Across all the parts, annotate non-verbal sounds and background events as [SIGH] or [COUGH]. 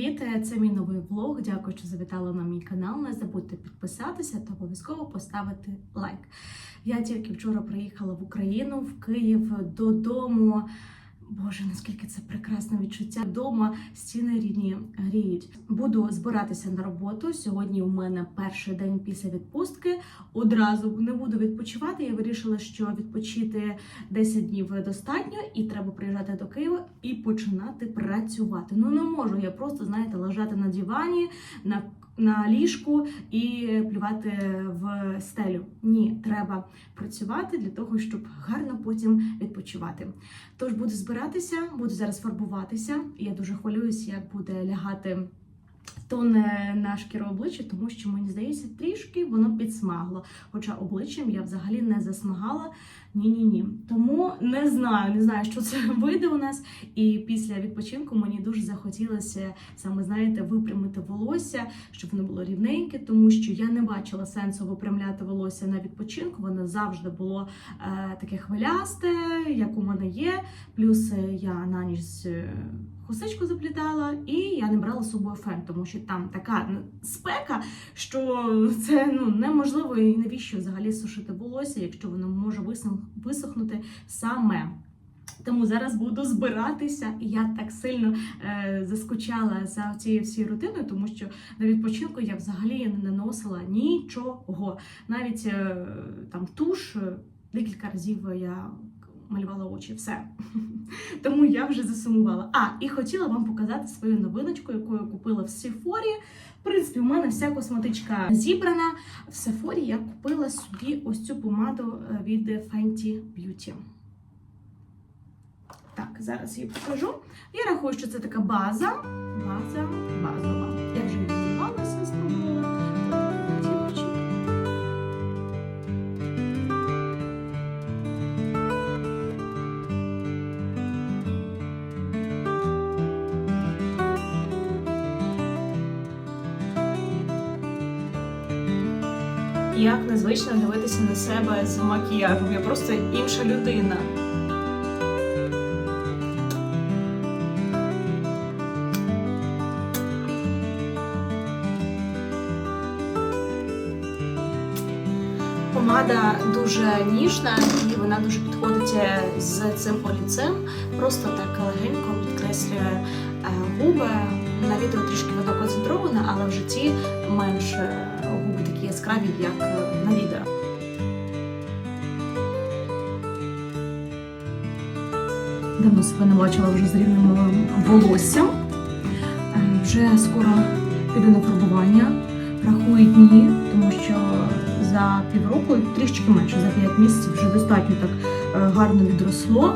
привіт! Це мій новий влог. Дякую, що завітали на мій канал. Не забудьте підписатися та обов'язково поставити лайк. Я тільки вчора приїхала в Україну, в Київ додому. Боже, наскільки це прекрасне відчуття. Вдома стіни рідні гріють. Буду збиратися на роботу. Сьогодні у мене перший день після відпустки. Одразу не буду відпочивати. Я вирішила, що відпочити 10 днів достатньо, і треба приїжджати до Києва і починати працювати. Ну не можу я просто знаєте лежати на дивані, на на ліжку і плювати в стелю. Ні, треба працювати для того, щоб гарно потім відпочивати. Тож буду збиратися, буду зараз фарбуватися. Я дуже хвилююся, як буде лягати тон на шкіру обличчя, тому що мені здається, трішки воно підсмагло. Хоча обличчям я взагалі не засмагала. Ні-ні ні. Тому не знаю, не знаю, що це [LAUGHS] вийде у нас. І після відпочинку мені дуже захотілося саме, знаєте, випрямити волосся, щоб воно було рівненьке, тому що я не бачила сенсу випрямляти волосся на відпочинку. Воно завжди було е, таке хвилясте, як у мене є. Плюс е, я на ніч хусточку заплітала, і я не брала з собою фен, тому що там така ну, спека, що це ну неможливо і навіщо взагалі сушити волосся, якщо воно може висохнути саме. Тому зараз буду збиратися, і я так сильно е, заскучала за цією всією рутиною, тому що на відпочинку я взагалі не наносила нічого. Навіть е, там туш е, декілька разів я малювала очі, все. [LAUGHS] Тому я вже засумувала. А, і хотіла вам показати свою новиночку, яку я купила в Сефорі. В принципі, у мене вся косметичка зібрана. В Сефорі я купила собі ось цю помаду е, від Fenty Beauty. Так, зараз її покажу. Я рахую, що це така база. База базова. Як незвично дивитися на себе з макіяжем. Я просто інша людина. Помада дуже ніжна і вона дуже підходить е, з цим олівцем. Просто так легенько підкреслює е, губи. На відео трішки воно концентроване, але в житті менш е, губи такі яскраві, як е, на відео. Давно себе не бачила вже з рівним е, волоссям. Е, Вже скоро піду на фарбування. Рахую дні, тому що за півроку, трішки менше, за 5 місяців вже достатньо так е, гарно відросло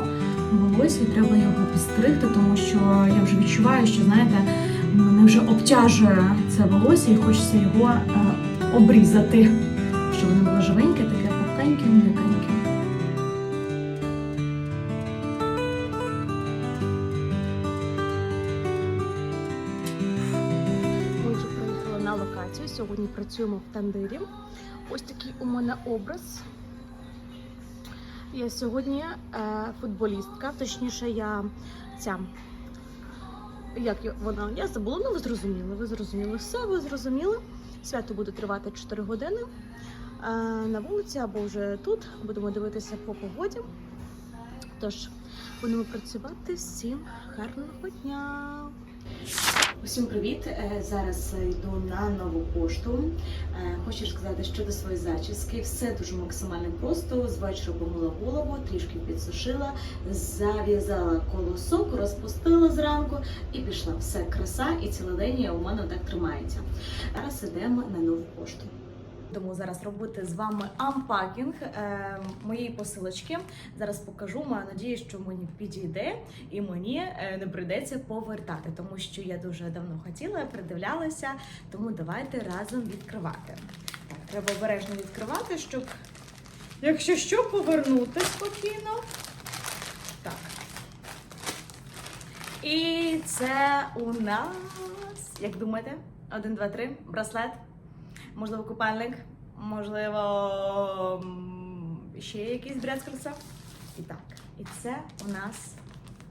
волосся, і треба його підстригти, тому що я вже відчуваю, що знаєте, мене вже обтяжує це волосся і хочеться його обрізати, щоб воно було живеньке, таке пухкеньке, м'якеньке. Ми вже приїхали на локацію. Сьогодні працюємо в тандирі. Ось такий у мене образ. Я сьогодні е, футболістка, точніше, я ця. Як вона? Я забула, ну ви зрозуміли. Ви зрозуміли все, ви зрозуміли. Свято буде тривати 4 години на вулиці або вже тут. Будемо дивитися по погоді. Тож, будемо працювати. Всім гарного дня! Усім привіт! Е, Зараз йду на нову пошту. Е, Хочу сказати щодо своєї зачіски. Все дуже максимально просто. З вечора помила голову, трішки підсушила, зав'язала колосок, розпустила зранку і пішла. Все краса і цілий день у мене так тримається. Зараз йдемо на нову пошту. Тому зараз робити з вами ампакінг е, моєї посилочки. Зараз покажу. Маю надію, що мені підійде і мені е, не прийдеться повертати, тому що я дуже давно хотіла, придивлялася. Тому давайте разом відкривати. Так, треба обережно відкривати, щоб, якщо що, повернути спокійно. Так. І це у нас, як думаєте, один, два, три, браслет. Можливо, купальник, можливо, ще якийсь бред краса. І так, і це у нас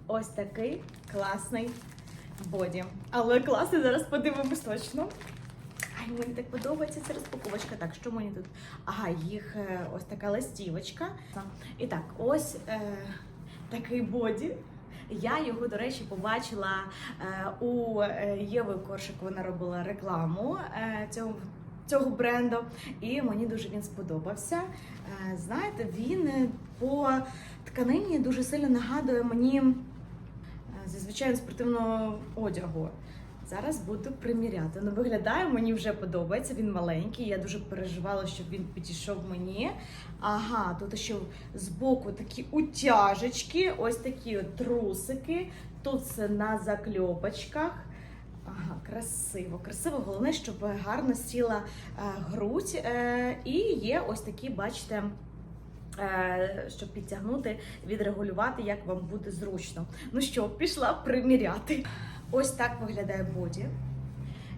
ось такий класний боді. Але класний, зараз подивимось точно. Ай, мені так подобається ця розпаковочка. Так, що мені тут? Ага, їх е, ось така листівочка. І так, ось е, такий боді. Я його, до речі, побачила е, у е, Єви Коршик. Вона робила рекламу цього, цього бренду, і мені дуже він сподобався. Е, знаєте, він е, по тканині дуже сильно нагадує мені е, зазвичай спортивного одягу. Зараз буду приміряти. Ну, виглядає, мені вже подобається. Він маленький. Я дуже переживала, щоб він підійшов мені. Ага, тут ще збоку такі утяжечки, ось такі трусики. Тут все на закльопочках. Ага, красиво, красиво. Головне, щоб гарно сіла е, грудь. Е, і є ось такі, бачите. е, Щоб підтягнути, відрегулювати, як вам буде зручно. Ну що, пішла приміряти. Ось так виглядає боді.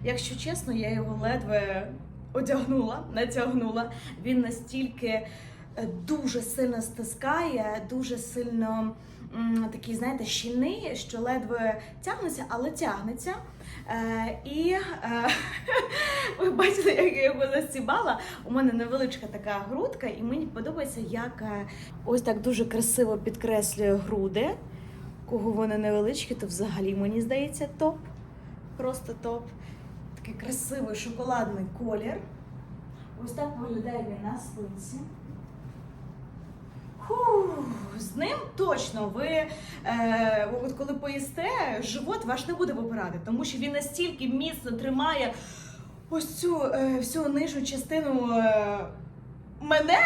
Якщо чесно, я його ледве одягнула, натягнула. Він настільки дуже сильно стискає, дуже сильно м, такий, знаєте, щільний, що ледве тягнеться, але тягнеться. Е, і е, [LAUGHS] ви бачите, як я його застібала. У мене невеличка така грудка, і мені подобається, як е, ось так дуже красиво підкреслює груди. Кого вони невеличкі, то взагалі мені здається топ. Просто топ. Такий красивий шоколадний колір. Ось так виглядає він на спинці. Фух, з ним точно ви, е, от коли поїсте, живот ваш не буде випирати, тому що він настільки міцно тримає ось цю е, всю нижню частину е, мене.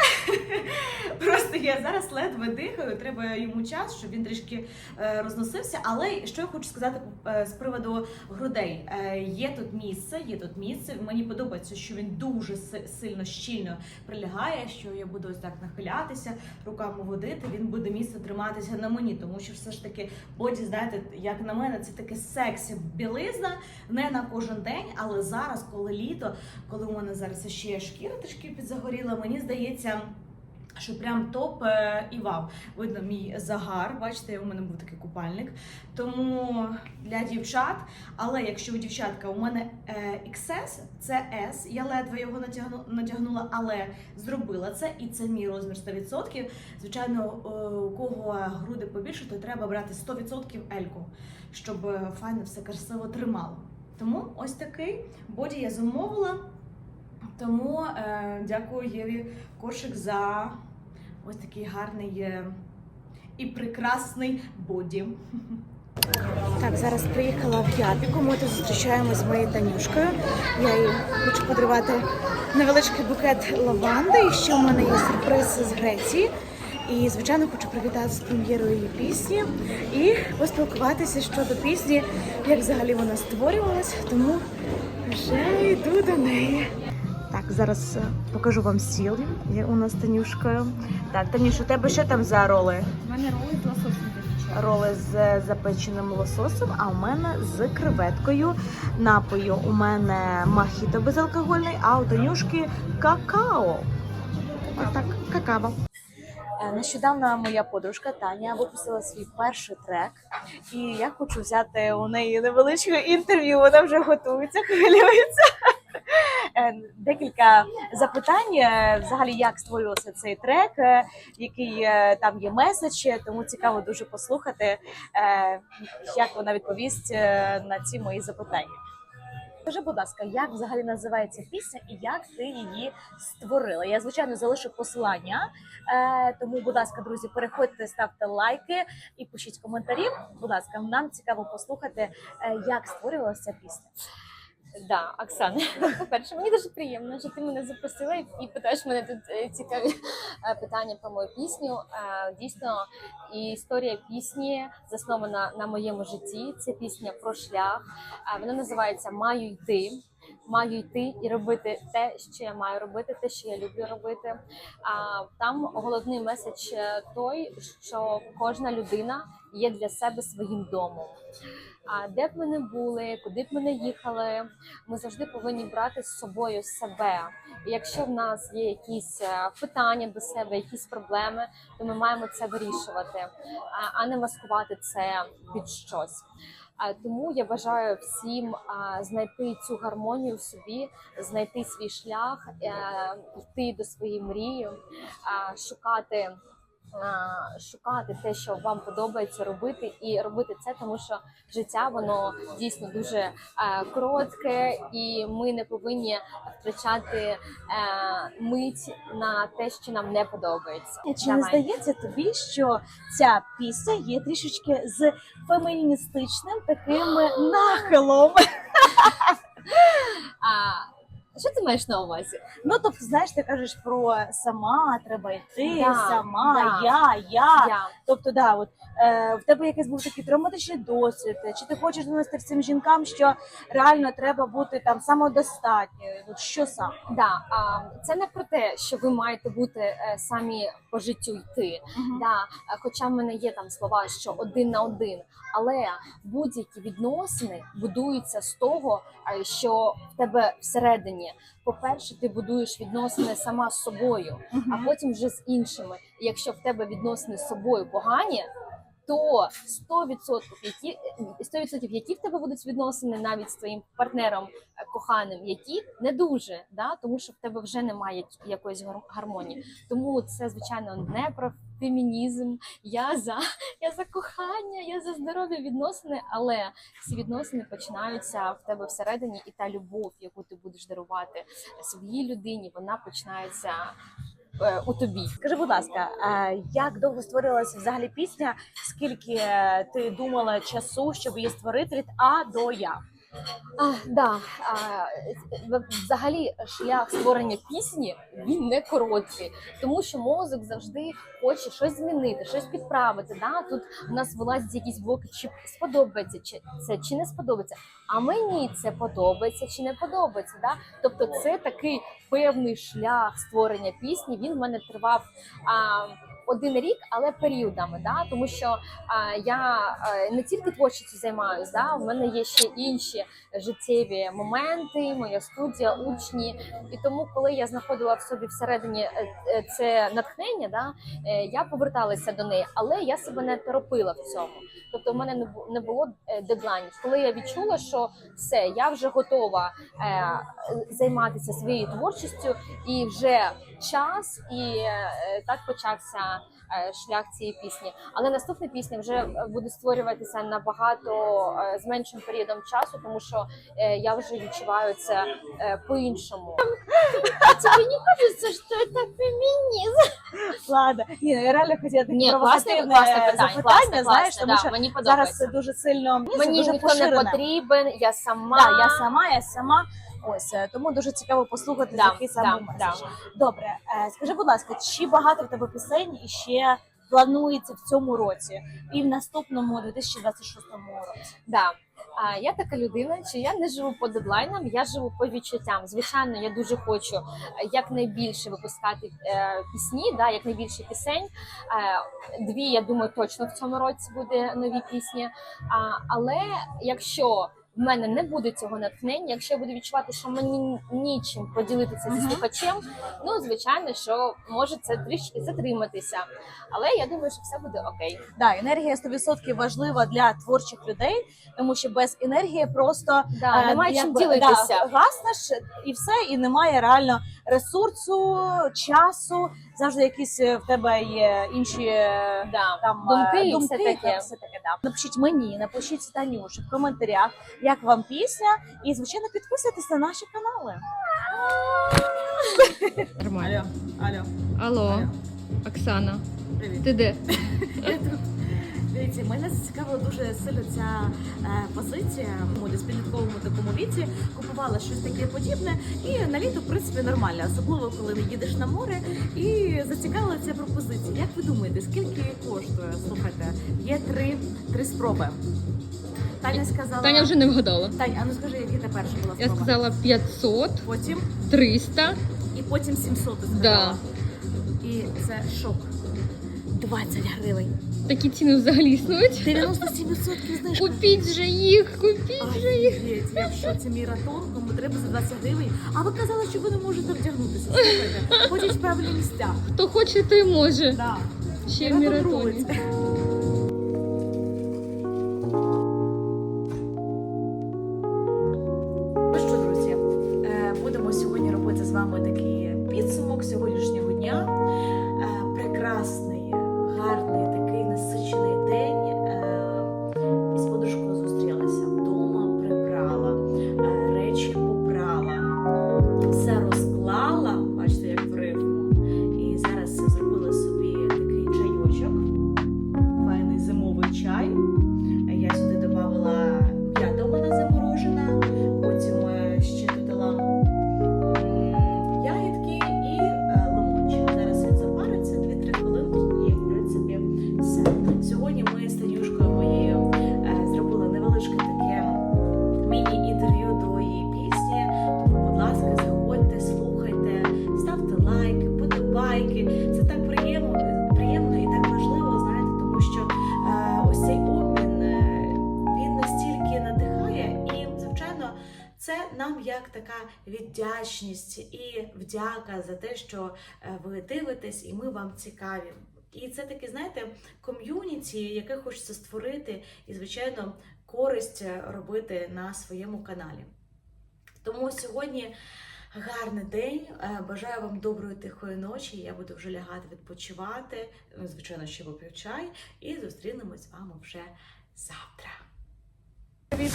[LAUGHS] Просто я зараз ледве дихаю, треба йому час, щоб він трішки е, розносився. Але що я хочу сказати е, з приводу грудей? Е, є тут місце, є тут місце. Мені подобається, що він дуже сильно щільно прилягає, що я буду ось так нахилятися, руками водити. Він буде місце триматися на мені, тому що все ж таки боді, знаєте, як на мене, це таке сексі білизна, не на кожен день, але зараз, коли літо, коли у мене зараз ще шкіра трішки підзагоріла, мені здається. Що прям топ е, і вау. Видно мій загар. Бачите, у мене був такий купальник. Тому для дівчат. Але якщо у дівчатка у мене е, XS, це S, я ледве його натягнула, але зробила це, і це мій розмір 100%. Звичайно, е, у кого груди побільше, то треба брати 100% ельку, щоб файно все красиво тримало. Тому ось такий боді я замовила. Тому е, дякую Єві Коршик за ось такий гарний і прекрасний боді. Так, зараз приїхала в Ярпіку. Ми тут зустрічаємося з моєю Танюшкою. Я їй хочу подарувати невеличкий букет лаванди. І ще у мене є сюрприз з Греції. І, звичайно, хочу привітати з прем'єрою її пісні і поспілкуватися щодо пісні, як взагалі вона створювалась. Тому вже йду до неї. Зараз е, покажу вам стіл. Є у нас Танюшкою. Так, Танюш, у тебе що там за роли? У мене роли з лососем зазвичай. Роли з запеченим лососем, а у мене з креветкою. Напою у мене мохіто безалкогольний, а у Танюшки какао. Ось так, какао. Е, Нещодавно моя подружка Таня випустила свій перший трек, і я хочу взяти у неї невеличке інтерв'ю. Вона вже готується, [LAUGHS] хвилюється. Е, Декілька запитань, е, взагалі, як створювався цей трек, е, який там є меседж, тому цікаво дуже послухати, як вона відповість на ці мої запитання. Скажи, будь ласка, як взагалі називається пісня і як ти її створила? Я звичайно залишу посилання. Тому, будь ласка, друзі, переходьте, ставте лайки і пишіть коментарі. Будь ласка, нам цікаво послухати, як створювалася пісня. Да, Оксана, [LAUGHS] по-перше, мені дуже приємно, що ти мене запросила і- питаєш мене тут цікаві е, [LAUGHS] питання про мою пісню. Дійсно, історія пісні заснована на моєму житті. Це пісня про шлях. Вона називається Маю йти. Маю йти і робити те, що я маю робити, те, що я люблю робити. А там головний меседж е, той, що кожна людина є для себе своїм домом. А де б ми не були, куди б ми не їхали, ми завжди повинні брати з собою себе. І якщо в нас є якісь е, питання до себе, якісь проблеми, то ми маємо це вирішувати, а- а не маскувати це під щось. Тому я бажаю всім знайти цю гармонію в собі, знайти свій шлях, е, йти до своєї мрії, шукати. А, Шукати те, що вам подобається робити, і робити це, тому що життя воно дійсно дуже е, коротке, і ми не повинні втрачати е, мить на те, що нам не подобається. Чи не здається тобі, що ця пісня є трішечки з феміністичним таким нахилом? [LAUGHS] А, що ти маєш на увазі? Ну тобто, знаєш, ти кажеш про сама треба йти, Да, сама, да. я, я. Я Тобто, да, от е, в тебе якийсь був такий травматичний досвід, чи ти хочеш донести цим жінкам, що реально треба бути там самодостатньою? Що саме? да, а, це не про те, що ви маєте бути е, самі по життю йти. Да, е, хоча в мене є там слова, що один на один, але будь-які відносини будуються з того, е, що в тебе всередині. По-перше, ти будуєш відносини сама з собою, а потім вже з іншими. І якщо в тебе відносини з собою погані, то 100% які 100% які в тебе будуть відносини навіть з твоїм партнером е, коханим, які не дуже, да? тому що в тебе вже немає якоїсь гармонії. Тому це звичайно не про фемінізм. Я за я за кохання, я за здорові відносини, але ці відносини починаються в тебе всередині, і та любов, яку ти будеш дарувати своїй людині, вона починається е, у тобі. Скажи, будь ласка, е, як довго створилася взагалі пісня? Скільки е, ти думала часу, щоб її створити від А до Я? А, да, а, взагалі шлях створення пісні він не короткий, тому що мозок завжди хоче щось змінити, щось підправити. Да? Тут у нас вилазять якісь блоки, чи сподобається чи це чи не сподобається. А мені це подобається чи не подобається. Да? Тобто, це такий певний шлях створення пісні. Він в мене тривав. А, один рік, але періодами, да? тому що а, я е, не тільки творчістю займаюся, да? у мене є ще інші життєві моменти, моя студія, учні. І тому, коли я знаходила в собі всередині е, е, це натхнення, да? е, я поверталася до неї, але я себе не торопила в цьому. Тобто, в мене не було дедлайнів. Коли я відчула, що все, я вже готова е, займатися своєю творчістю, і вже час, і е, так почався е, шлях цієї пісні. Але наступна пісня вже буде створюватися набагато е, з меншим періодом часу, тому що я вже відчуваю це по-іншому. А тобі не кажеться, що це фемінізм? Ладно, ні, ну, я реально хотіла таке Ні, класне, провокативне класне питання, запитання, класне, знаєш, класне, тому да, що мені зараз це дуже сильно Мені дуже ніхто не поширене. потрібен, я сама. Да, я сама, я сама. Ось е, тому дуже цікаво послухати Да, такий самий да, меседж. да. Добре, е, скажи, будь ласка, чи багато в тебе пісень і ще планується в цьому році і в наступному 2026 році? Да. А, я така людина, що я не живу по дедлайнам, я живу по відчуттям. Звичайно, я дуже хочу е, якнайбільше випускати е, пісні, да, якнайбільше пісень. Е, дві, я думаю, точно в цьому році буде нові пісні. А, але якщо в мене не буде цього натхнення, якщо я буду відчувати, що мені нічим поділитися зі слухачем, ну звичайно, що може це трішки затриматися. Але я думаю, що все буде окей. Да, енергія 100% важлива для творчих людей, тому що без енергії просто Да, е, немає чим ділитися. Да, гаснеш і все, і немає реально ресурсу, часу. Завжди якісь е, в тебе є інші е, Да. там Думки е, і думки, все таке. все таке. Да. Напишіть мені, напишіть Танюші в коментарях, як вам пісня, і звичайно підписуйтесь на наші канали. Нормально. алло, Алло, Оксана, привіт. ти де? [LAUGHS] Дивіться, мене зацікавила дуже сильно ця е, позиція. У десь підлітковому такому віці купувала щось таке подібне, і на літо, в принципі, нормально, особливо коли не їдеш на море. І зацікавила ця пропозиція. Як ви думаєте, скільки коштує? Слухайте, є три, три спроби. Таня сказала. Таня вже не вгадала. Тань, а ну скажи, які та перша була спроба? Я сказала 500, Потім 300. і потім 700 ти сказала. Да. І це шок. 20 гривень. Такі ціни взагалі існують. 97% знижка. Купіть же їх, купіть. Офігеть, якщо це мій ратон, кому треба за 20 гривень. А ви казали, що ви не можете вдягнутися. Слухайте, ходіть в правильні місця. Хто хоче, той може. Да. Ще в Міратон міратоні. І вдяка за те, що е, ви дивитесь, і ми вам цікаві. І це таке, знаєте, ком'юніті, яке хочеться створити, і, звичайно, користь е, робити на своєму каналі. Тому сьогодні гарний день. Е, Бажаю вам доброї тихої ночі. Я буду вже лягати відпочивати. Ну, Звичайно, ще вип'ю чай, і зустрінемось з вами вже завтра. Привіт.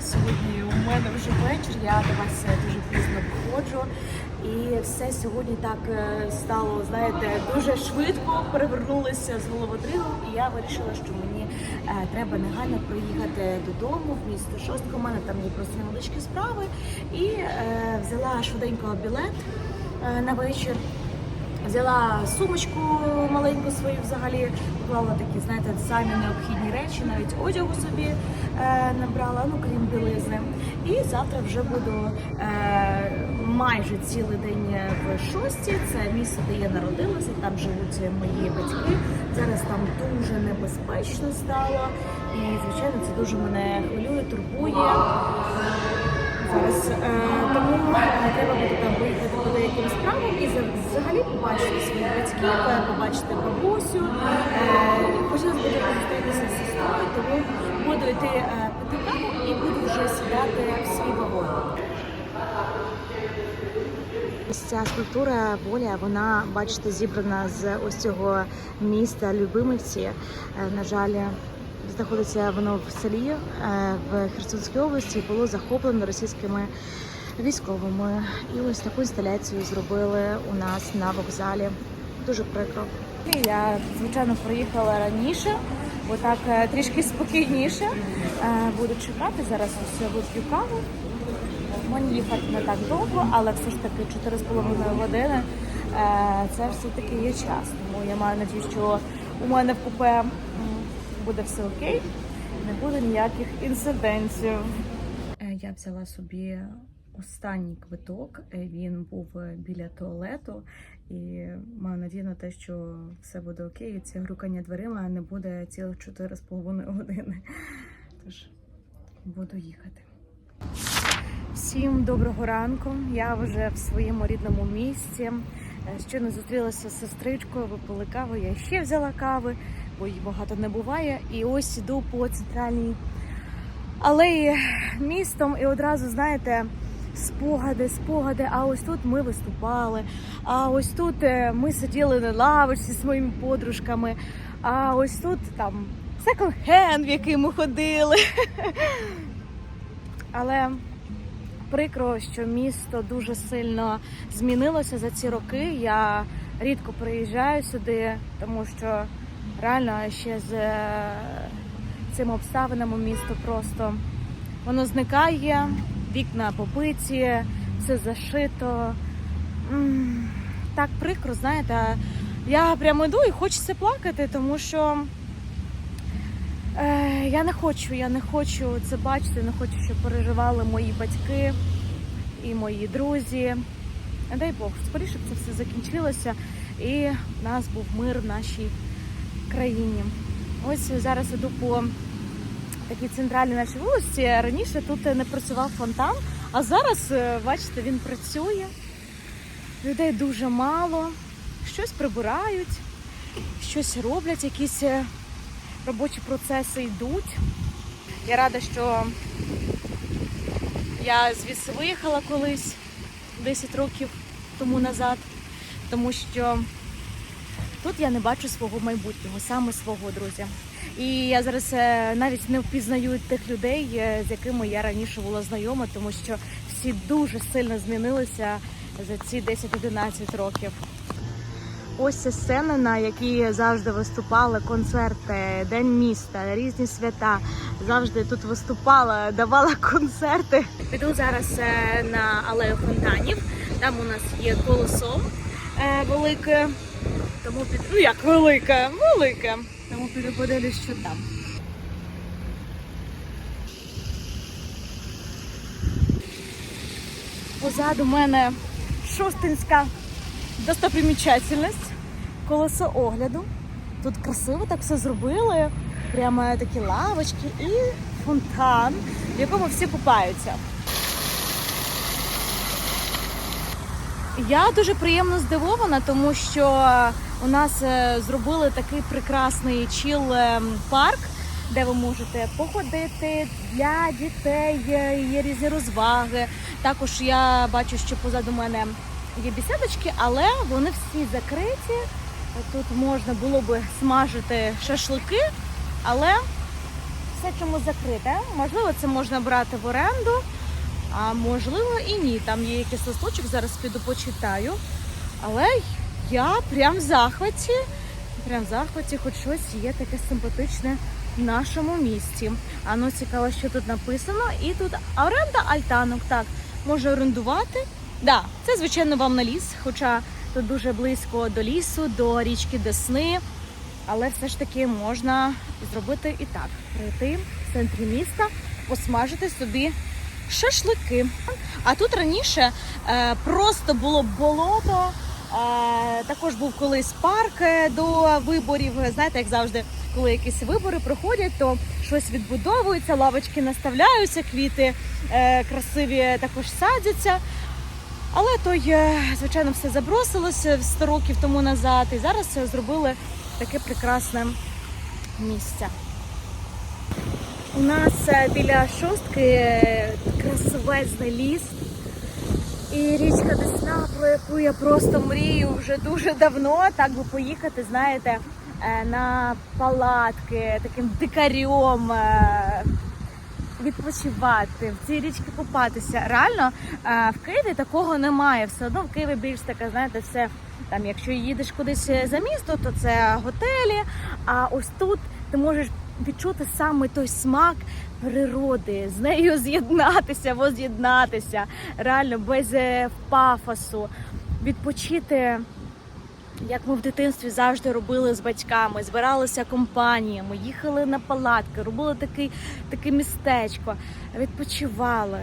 Сьогодні у мене вже вечір. Я до вас дуже пізно виходжу. І все сьогодні так е, стало, знаєте, дуже швидко перевернулося з головодригом. І я вирішила, що мені е, треба негайно приїхати додому в місто Шостка. У мене там є просто невеличкі справи. І е, взяла швиденько білет е, на вечір. Взяла сумочку маленьку свою взагалі, поклала такі, знаєте, самі необхідні речі, навіть одягу собі набрала, ну крім білизни. І завтра вже буду е, майже цілий день в шості. Це місце, де я народилася, там живуть мої батьки. Зараз там дуже небезпечно стало. І, звичайно, це дуже мене хвилює, турбує. Зараз е, тому е, треба буде там виїхати по деяким справам і взагалі побачити своїх батьків, е, побачити бабусю. Е, хотілося б зустрітися з сестрою, тому буду йти пити каву і буду вже сідати в свій вагон. Ось ця скульптура воля, вона, бачите, зібрана з ось цього міста Любимівці. Е, На жаль, знаходиться воно в селі е, в Херсонській області. Було захоплено російськими військовими. І ось таку інсталяцію зробили у нас на вокзалі. Дуже прикро. Я звичайно приїхала раніше, бо так е, трішки спокійніше. Е, Буду чекати зараз. Ось вип'ю каву. Мені їхати не так довго, але все ж таки 4,5 години е, це все-таки є час. Тому я маю надію, що у мене в купе буде все окей, не буде ніяких інцидентів. Я взяла собі останній квиток. Він був біля туалету, і маю надію на те, що все буде окей. і Це грукання дверима не буде цілих 4,5 години. Тож буду їхати. Всім доброго ранку. Я вже в своєму рідному місті. Е, Щойно зустрілася з сестричкою, випили каву. Я ще взяла кави, бо її багато не буває. І ось іду по центральній алеї містом, і одразу знаєте. Спогади, спогади. А ось тут ми виступали. А ось тут е, ми сиділи на лавочці з моїми подружками. А ось тут там секонд-хенд, в який ми ходили. [LAUGHS] Але прикро, що місто дуже сильно змінилося за ці роки. Я рідко приїжджаю сюди, тому що реально ще з е, цими обставинами місто просто воно зникає, вікна побиті, все зашито. Так прикро, знаєте. Я прямо йду і хочеться плакати, тому що Е, я не хочу, я не хочу це бачити, не хочу, щоб переживали мої батьки і мої друзі. Дай Бог, скоріше б це все закінчилося і в нас був мир в нашій країні. Ось зараз іду по такій центральній нашій вулиці. Раніше тут не працював фонтан, а зараз, е, бачите, він працює. Людей дуже мало, щось прибирають, щось роблять, якісь е, робочі процеси йдуть. Я рада, що я звідси виїхала колись. 10 років тому назад, тому що тут я не бачу свого майбутнього, саме свого друзя. І я зараз е, навіть не впізнаю тих людей, е, з якими я раніше була знайома, тому що всі дуже сильно змінилися за ці 10-11 років. Ось ця сцена, на якій завжди виступали концерти, День міста, різні свята. Завжди тут виступала, давала концерти. Піду зараз е, на алею фонтанів. Там у нас є колесо велике. Тому під ну як велике, велике. Тому піду подивлюсь, що там. Позаду мене шостинська достопримічательність, колесо огляду. Тут красиво так все зробили. Прямо такі лавочки і фонтан, в якому всі купаються. Я дуже приємно здивована, тому що у нас е, зробили такий прекрасний чіл е, парк, де ви можете походити для дітей, є різні розваги. Також я бачу, що позаду мене є бісідочки, але вони всі закриті. Тут можна було би смажити шашлики, але все чому закрите. Можливо, це можна брати в оренду, а можливо і ні. Там є якийсь листочок, зараз піду почитаю. Але я прям в захваті. Прям в захваті, хоч щось є таке симпатичне в нашому місті. А ну цікаво, що тут написано. І тут оренда альтанок. Так, може орендувати. Да, це звичайно вам на ліс, хоча тут дуже близько до лісу, до річки Десни. Але все ж таки можна зробити і так: прийти в центрі міста, посмажити собі шашлики. А тут раніше е, просто було болото. Також був колись парк е, до виборів. Знаєте, як завжди, коли якісь вибори проходять, то щось відбудовується, лавочки наставляються, квіти е, красиві також садяться. Але то, е, звичайно, все забросилося 100 років тому назад, і зараз зробили таке прекрасне місце. У нас біля шостки красивезний ліс. І річка Десна, про яку я просто мрію вже дуже давно, так би поїхати, знаєте, е, на палатки, таким дикарем, е, відпочивати, в цій річці купатися. Реально е, в Києві такого немає. Все одно в Києві більш таке, знаєте, все там, якщо їдеш кудись за місто, то це готелі. А ось тут ти можеш відчути саме той смак природи, з нею з'єднатися, воз'єднатися, реально без е, пафосу, відпочити. Як ми в дитинстві завжди робили з батьками, збиралися компаніями, їхали на палатки, робили такий, таке містечко, відпочивали.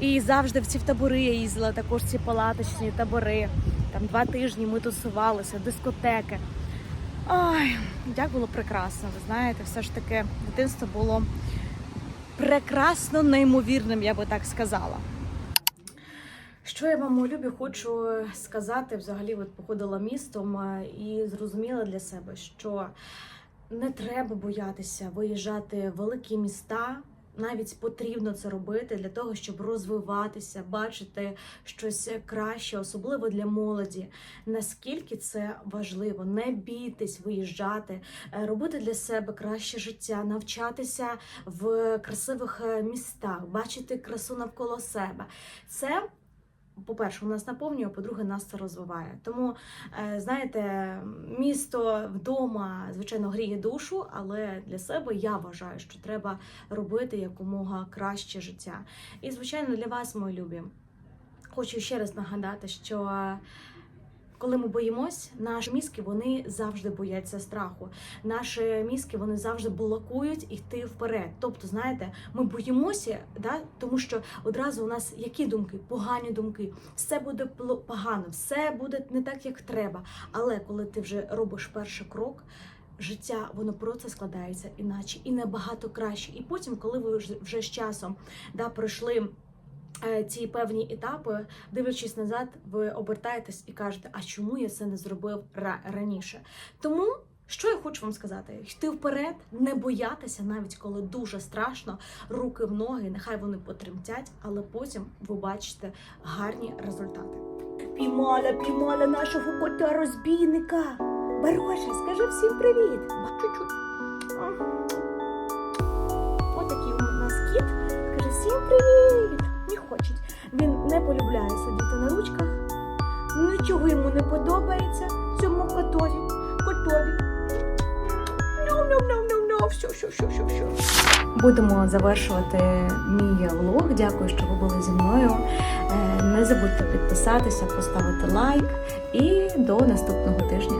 І завжди в ці табори я їздила, також ці палаточні табори. Там два тижні ми тусувалися, дискотеки. Ой, як було прекрасно, ви знаєте, все ж таки дитинство було прекрасно неймовірним, я би так сказала. Що я вам, у любі, хочу сказати, взагалі, от походила містом е, і зрозуміла для себе, що не треба боятися виїжджати в великі міста. Навіть потрібно це робити для того, щоб розвиватися, бачити щось краще, особливо для молоді. Наскільки це важливо, не бійтесь виїжджати, е, робити для себе краще життя, навчатися в красивих е, містах, бачити красу навколо себе. Це по-перше, у нас наповнює, по-друге, нас це розвиває. Тому, е, знаєте, місто вдома, звичайно, гріє душу, але для себе я вважаю, що треба робити якомога краще життя. І, звичайно, для вас, мої любі, хочу ще раз нагадати, що. Коли ми боїмось, наші мізки вони завжди бояться страху. Наші мізки вони завжди блокують йти вперед. Тобто, знаєте, ми боїмося, да, тому що одразу у нас які думки? Погані думки. Все буде погано, все буде не так, як треба. Але коли ти вже робиш перший крок. Життя воно просто складається іначе і набагато краще. І потім, коли ви вже- з часом да, пройшли ці певні етапи, дивлячись назад, ви обертаєтесь і кажете, а чому я це не зробив раніше? Тому Що я хочу вам сказати? Йти вперед, не боятися, навіть коли дуже страшно, руки в ноги, нехай вони потремтять, але потім ви бачите гарні результати. Піймала, піймала нашого кота розбійника. Бароша, скажи всім привіт. Чуть-чуть. Отакий у нас кіт. Каже всім привіт. Хоче. Він не полюбляє сидіти на ручках. Нічого йому не подобається цьому котові. Котові. No. Все, все, все, все, все. Будемо завершувати мій влог. Дякую, що ви були зі мною. Е, Не забудьте підписатися, поставити лайк і до наступного тижня.